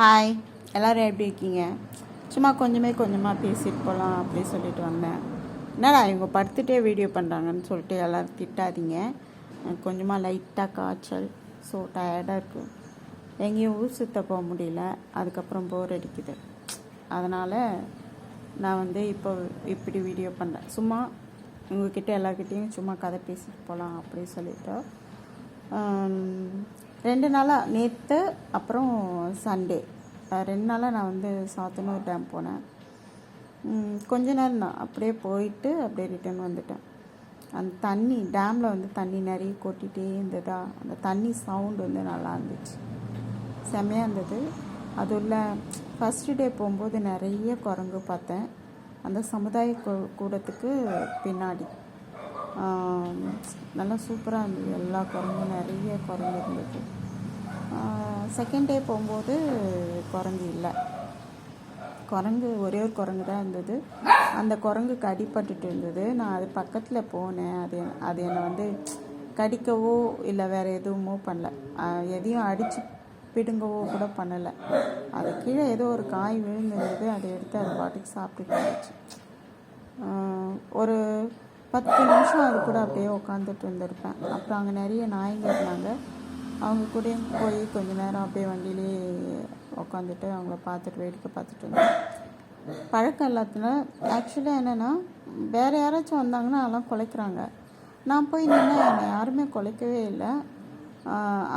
Hi எல்லோரும் எப்படி இருக்கீங்க? சும்மா கொஞ்சமே கொஞ்சமாக பேசிட்டு போகலாம் அப்படி சொல்லிட்டு வந்தேன். என்னடா இவங்க படுத்துகிட்டே வீடியோ பண்ணுறாங்கன்னு சொல்லிட்டு எல்லோரும் திட்டாதீங்க. கொஞ்சமாக லைட்டாக காய்ச்சல். ஸோ டயர்டாக இருக்குது எங்கேயும் ஊர் சுத்த போக முடியல. அதுக்கப்புறம் போர் அடிக்குது. அதனால் நான் வந்து இப்போ இப்படி வீடியோ பண்ணுறேன் சும்மா உங்ககிட்ட எல்லாக்கிட்டேயும் சும்மா கதை பேசிட்டு போகலாம் அப்படின்னு சொல்லிட்டு. ரெண்டு நாளாக நேற்று அப்புறம் சண்டே ரெண்டு நாளாக நான் வந்து சாத்தனூர் டேம் போனேன். கொஞ்ச நேரம் தான். அப்படியே போயிட்டு அப்படியே ரிட்டர்ன் வந்துட்டேன். அந்த தண்ணி டேமில் வந்து தண்ணி நிறைய கொட்டிகிட்டே இருந்ததா அந்த தண்ணி சவுண்ட் வந்து நல்லா இருந்துச்சு. செம்மையாக இருந்தது. அதுவும் ஃபஸ்ட்டு டே போகும்போது நிறைய குரங்கு பார்த்தேன். அந்த சமுதாய கூ- கூடத்துக்கு பின்னாடி. நல்லா சூப்பராக இருந்தது. எல்லா குரங்கும் நிறைய குரங்கு இருந்தது. செகண்ட் டே போகும்போது குரங்கு இல்லை. குரங்கு ஒரே ஒரு குரங்கு தான் இருந்தது. அந்த குரங்குக்கு அடிபட்டுட்டு இருந்தது. நான் அது பக்கத்தில் போனேன். அது அது என்னை வந்து கடிக்கவோ இல்லை வேறு எதுவுமோ பண்ணல. எதையும் அடித்து பிடுங்கவோ கூட பண்ணலை. அது கீழே ஏதோ ஒரு காய் விழுந்துருந்தது. அதை எடுத்து அது பாட்டுக்கு சாப்பிட்டுட்டு இருந்துச்சு. ஒரு பத்து நிமிஷம் அது கூட அப்படியே உட்காந்துட்டு இருந்திருப்பேன். அப்புறம் அங்கே நிறைய நாய்ங்க இருந்தாங்க. அவங்க கூட போய் கொஞ்ச நேரம் அப்படியே வண்டியிலே உட்காந்துட்டு அவங்கள பார்த்துட்டு வேடிக்கை பார்த்துட்டு இருந்தேன் பழக்கம் இல்லாததுனால ஆக்சுவலாக என்னென்னா வேறு யாராச்சும் வந்தாங்கன்னா அதெல்லாம் குலைக்கிறாங்க. நான் போய் நின்று என்னை யாருமே குலைக்கவே இல்லை.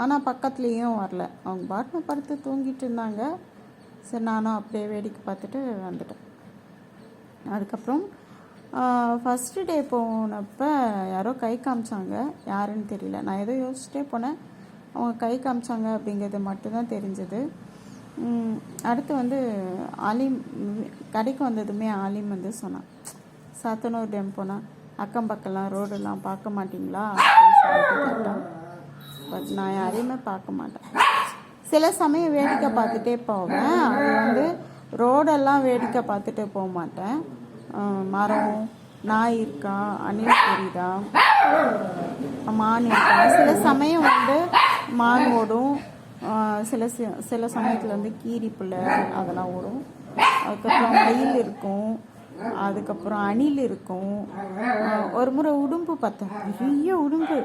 ஆனால் பக்கத்துலேயும் வரல. அவங்க பாட்டில் படுத்து தூங்கிட்டு இருந்தாங்க. சரி நானும் அப்படியே வேடிக்கை பார்த்துட்டு வந்துட்டேன். அதுக்கப்புறம் ஃபஸ்ட்டு டே போனப்போ யாரோ கை காமிச்சாங்க. யாருன்னு தெரியல. நான் ஏதோ யோசிச்சுட்டே போனேன். அவங்க கை காமிச்சாங்க அப்படிங்கிறது மட்டும்தான் தெரிஞ்சது. அடுத்து வந்து ஆலிம் கடைக்கு வந்ததுமே ஆலிம் வந்து சொன்னான் சாத்தனூர் டேம் போனால் அக்கம் பக்கம்லாம் ரோடெல்லாம் பார்க்க மாட்டிங்களா அப்படின்னு பட் நான் யாரையுமே பார்க்க மாட்டேன். சில சமயம் வேடிக்கை பார்த்துட்டே போவேன். அது வந்து ரோடெல்லாம் வேடிக்கை பார்த்துட்டு போக மாட்டேன். மரம் நாய் இருக்கா அணில் தெரியுதா? மான் இருக்கா? சில சமயம் வந்து மான் ஓடும். சில சில சமயத்தில் வந்து கீரி பிள்ளை அதெல்லாம் ஓடும். அதுக்கப்புறம் மயில் இருக்கும். அதுக்கப்புறம் அணில் இருக்கும். ஒரு முறை உடும்பு பார்த்தேன். பெரிய உடும்பு.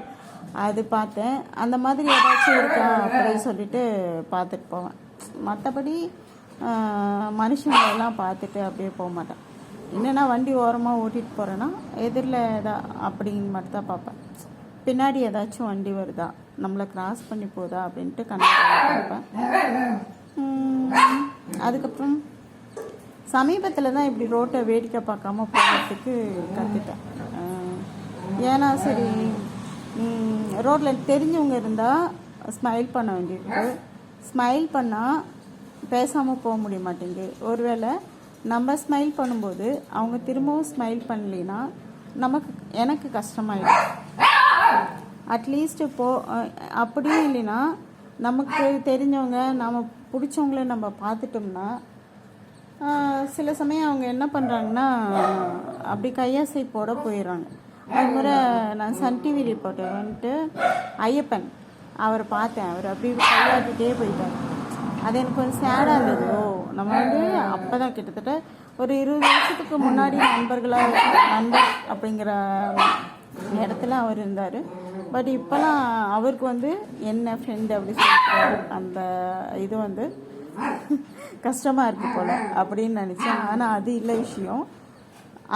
அது பார்த்தேன். அந்த மாதிரி ஏதாச்சும் இருக்கா அப்படின்னு சொல்லிட்டு பார்த்துட்டு போவேன். மற்றபடி மனுஷங்களெல்லாம் பார்த்துட்டு அப்படியே போக மாட்டேன். என்னென்னா வண்டி ஓரமாக ஓட்டிகிட்டு போகிறேன்னா எதிரில் எதா அப்படின்னு மட்டும் தான் பார்ப்பேன். பின்னாடி ஏதாச்சும் வண்டி வருதா? நம்மளை கிராஸ் பண்ணி போதா அப்படின்ட்டு கண்டிப்பாக அதுக்கப்புறம் சமீபத்தில் தான் இப்படி ரோட்டை வேடிக்கை பார்க்காம போகிறதுக்கு கற்றுட்டேன் ஏன்னா சரி ரோட்டில் தெரிஞ்சவங்க இருந்தால் ஸ்மைல் பண்ண வேண்டியிருக்கு. ஸ்மைல் பண்ணால் பேசாமல் போக முடிய மாட்டேங்குது. ஒருவேளை நம்ம ஸ்மைல் பண்ணும்போது அவங்க திரும்பவும் ஸ்மைல் பண்ணலைன்னா நமக்கு எனக்கு கஷ்டமாயிடும். அட்லீஸ்ட் போ அப்படியும் இல்லைன்னா நமக்கு தெரிஞ்சவங்க நம்ம பிடிச்சவங்கள நம்ம பார்த்துட்டோம்னா சில சமயம் அவங்க என்ன பண்ணுறாங்கன்னா அப்படி கையாசை போட போயிடுறாங்க. அது முறை நான் சன் டிவி ரிப்போர்ட்டர் வந்துட்டு ஐயப்பன் அவரை பார்த்தேன். அவர் அப்படி கையாட்டிகிட்டே போயிட்டார். அது எனக்கு கொஞ்சம் சேடாக இருந்தது. ஓ நம்ம வந்து அப்போ தான் கிட்டத்தட்ட ஒரு இருபது வருஷத்துக்கு முன்னாடி நண்பர்களாக நண்பர் அப்படிங்கிற இடத்துல அவர் இருந்தார். பட் இப்போலாம் அவருக்கு வந்து என்ன ஃப்ரெண்டு அப்படி சொல்லிட்டு அந்த இது வந்து கஷ்டமாக இருக்கு போல் அப்படின்னு நினச்சேன். ஆனால் அது இல்லை விஷயம்.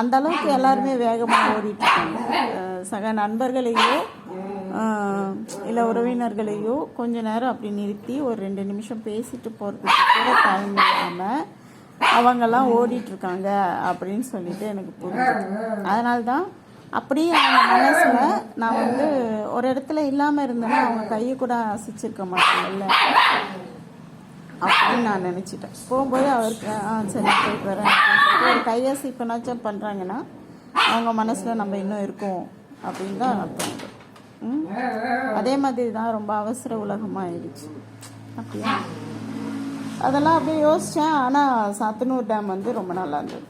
அந்த அளவுக்கு எல்லாருமே வேகமாக ஓடிட்டு இருக்காங்க. சக நண்பர்களையோ இல்லை உறவினர்களையோ கொஞ்ச நேரம் அப்படி நிறுத்தி ஒரு ரெண்டு நிமிஷம் பேசிட்டு போகிறதுக்கு கூட டைம் இல்லாமல் அவங்கெல்லாம் ஓடிட்டுருக்காங்க அப்படின்னு சொல்லிட்டு எனக்கு புரிஞ்சுது. அதனால்தான் அப்படியே அவங்க மனசில் நான் வந்து ஒரு இடத்துல இல்லாமல் இருந்தேன்னா அவங்க கையை கூட அசைச்சிருக்க மாட்டாங்கல்ல அப்படின்னு நான் நினச்சிட்டேன். போகும்போது அவருக்கு ஆ சரி போயிட்டு வரேன். அப்படின்னு சொல்லிட்டு ஒரு பண்ணுறாங்கன்னா அவங்க மனசில் நம்ம இன்னும் இருக்கோம் அப்படின்னு தான் அர்த்தம் அதே மாதிரி தான் ரொம்ப அவசர உலகமாக ஆயிடுச்சு அப்படியா? அதெல்லாம் அப்படியே யோசித்தேன் ஆனால் சாத்தனூர் டேம் வந்து ரொம்ப நல்லா இருந்தது.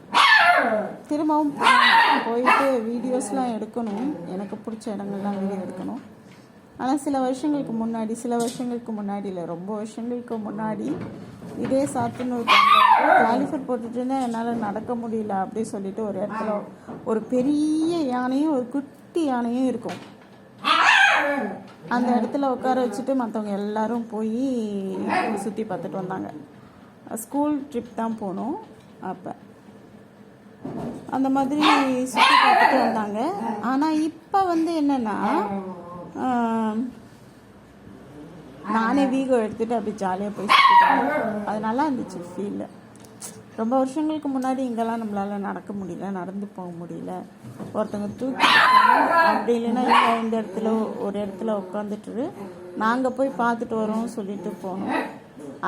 திரும்பவும் போயிட்டு வீடியோஸ்லாம் எடுக்கணும். எனக்கு பிடிச்ச இடங்கள்லாம் வீடியோ எடுக்கணும். ஆனால் சில வருஷங்களுக்கு முன்னாடி சில வருஷங்களுக்கு முன்னாடி இல்லை ரொம்ப வருஷங்களுக்கு முன்னாடி இதே சாத்தனூர் காலிஃபர் போட்டுட்டு இருந்தால் என்னால் நடக்க முடியல அப்படி சொல்லிட்டு ஒரு இடத்துல ஒரு பெரிய யானையும் ஒரு குட்டி யானையும் இருக்கும். அந்த இடத்துல உட்கார வச்சுட்டு மற்றவங்க எல்லாரும் போய் சுற்றி பார்த்துட்டு வந்தாங்க. ஸ்கூல் ட்ரிப் தான் போனோம் அப்போ. அந்த மாதிரி சுற்றி பார்த்துட்டு வந்தாங்க. ஆனால் இப்போ வந்து என்னென்னா நானே வீகோ எடுத்துகிட்டு அப்படி ஜாலியாக போய் சுற்றிட்டேன் அது நல்லா இருந்துச்சு ஃபீல் ரொம்ப வருஷங்களுக்கு முன்னாடி இங்கெல்லாம் நம்மளால் நடக்க முடியல நடந்து போக முடியல. ஒருத்தவங்க தூக்கி அப்படி இல்லைன்னா இந்த இடத்துல ஒரு இடத்துல உட்காந்துட்டு நாங்கள் போய் பார்த்துட்டு வரோம் சொல்லிட்டு போனோம்.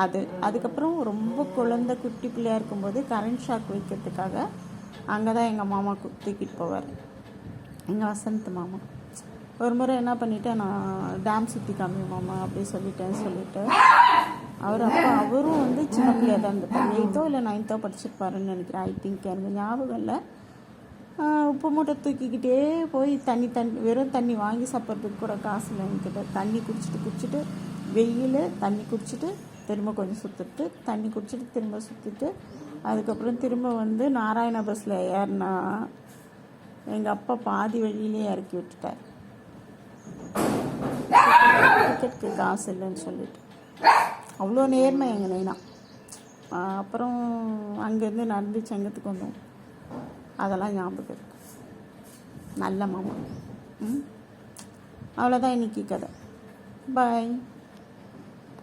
அது அதுக்கப்புறம் ரொம்ப குழந்தை குட்டி பிள்ளையா இருக்கும்போது கரண்ட் ஷாக் வைக்கிறதுக்காக அங்கே தான் எங்கள் மாமா தூக்கிட்டு போவார். எங்கள் வசந்த் மாமா. ஒரு முறை என்ன பண்ணிட்டேன் நான் டேம் சுற்றி காமி மாமா அப்படி சொல்லிட்டேன் சொல்லிட்டு. அவர் அப்போ அவரும் வந்து சின்ன பிள்ளையாக தான் இருந்திருப்பார். எயித்தோ இல்லை நைன்த்தோ படிச்சிருப்பாருன்னு நினைக்கிறேன் ஐ திங்க் எனக்கு ஞாபகம் இல்லை. உப்பு மூட்டை தூக்கிக்கிட்டே போய் தண்ணி தண்ணி வெறும் தண்ணி வாங்கி சாப்பிட்றதுக்கு கூட காசு இல்லை என்கிட்ட. தண்ணி குடிச்சிட்டு குடிச்சிட்டு வெயில் தண்ணி குடிச்சிட்டு திரும்ப கொஞ்சம் சுற்றிட்டு தண்ணி குடிச்சிட்டு திரும்ப சுற்றிட்டு அதுக்கப்புறம் திரும்ப வந்து நாராயண பஸ்ஸில் ஏறினா எங்கள் அப்பா பாதி வழியிலே இறக்கி விட்டுட்டார். டிக்கெட்டுக்கு காசு இல்லைன்னு சொல்லிட்டு. அவ்வளோ நேர்மை எங்கள் நைனா. அப்புறம் அங்கேருந்து நடந்து செங்கத்துக்கு வந்தோம். அதெல்லாம் ஞாபகம் இருக்கு. நல்ல மாமா. ம்? அவ்வளோதான் இன்னைக்கு கதை. பாய்